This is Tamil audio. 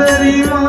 தெரியுமா